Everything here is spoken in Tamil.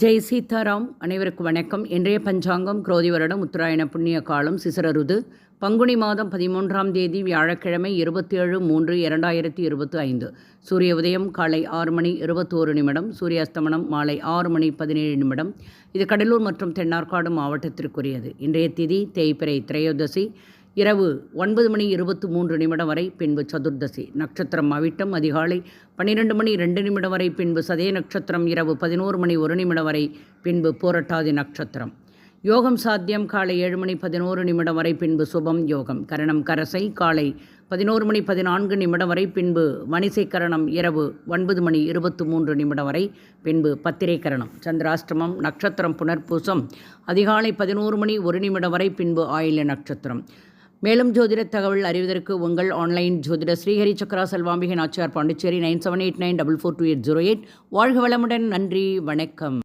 ஜெய் சீதாராம் அனைவருக்கும் வணக்கம். இன்றைய பஞ்சாங்கம் குரோதி வருடம் உத்தராயண புண்ணிய காலம் சிசரருது பங்குனி மாதம் பதிமூன்றாம் தேதி வியாழக்கிழமை இருபத்தி ஏழு மூன்று இரண்டாயிரத்தி இருபத்தி ஐந்து. சூரிய உதயம் காலை ஆறு மணி இருபத்தோரு நிமிடம். சூரிய அஸ்தமனம் மாலை ஆறு மணி பதினேழு நிமிடம். இது கடலூர் மற்றும் தென்னார்காடு மாவட்டத்திற்குரியது. இன்றைய திதி தேய்பிறை திரையோதசி. இரவு ஒன்பது மணி இருபத்தி மூன்று நிமிடம் வரை பின்பு சதுர்தசி நட்சத்திரம் அவிட்டம் அதிகாலை பன்னிரெண்டு மணி ரெண்டு நிமிடம் வரை பின்பு சதய நட்சத்திரம் இரவு பதினோரு மணி ஒரு நிமிடம் வரை பின்பு போரட்டாதி நட்சத்திரம். யோகம் சாத்தியம் காலை ஏழு மணி பதினோரு நிமிடம் வரை பின்பு சுபம் யோகம். கரணம் கரசை காலை பதினோரு மணி பதினான்கு நிமிடம் வரை பின்பு வணிசை கரணம் இரவு ஒன்பது மணி இருபத்து மூன்று நிமிடம் வரை பின்பு பத்திரை கரணம். சந்திராஷ்டமம் நட்சத்திரம் புனர்பூசம் அதிகாலை பதினோரு மணி ஒரு நிமிடம் வரை பின்பு ஆயில நட்சத்திரம். மேலும் ஜோதிட தகவல் அறிவதற்கு உங்கள் ஆன்லைன் ஜோதிட Srihari Chakra Selvambigai Nachiyar Pondicherry nine seven eight nine double four two eight zero eight வாழ்க வளமுடன். நன்றி. வணக்கம்.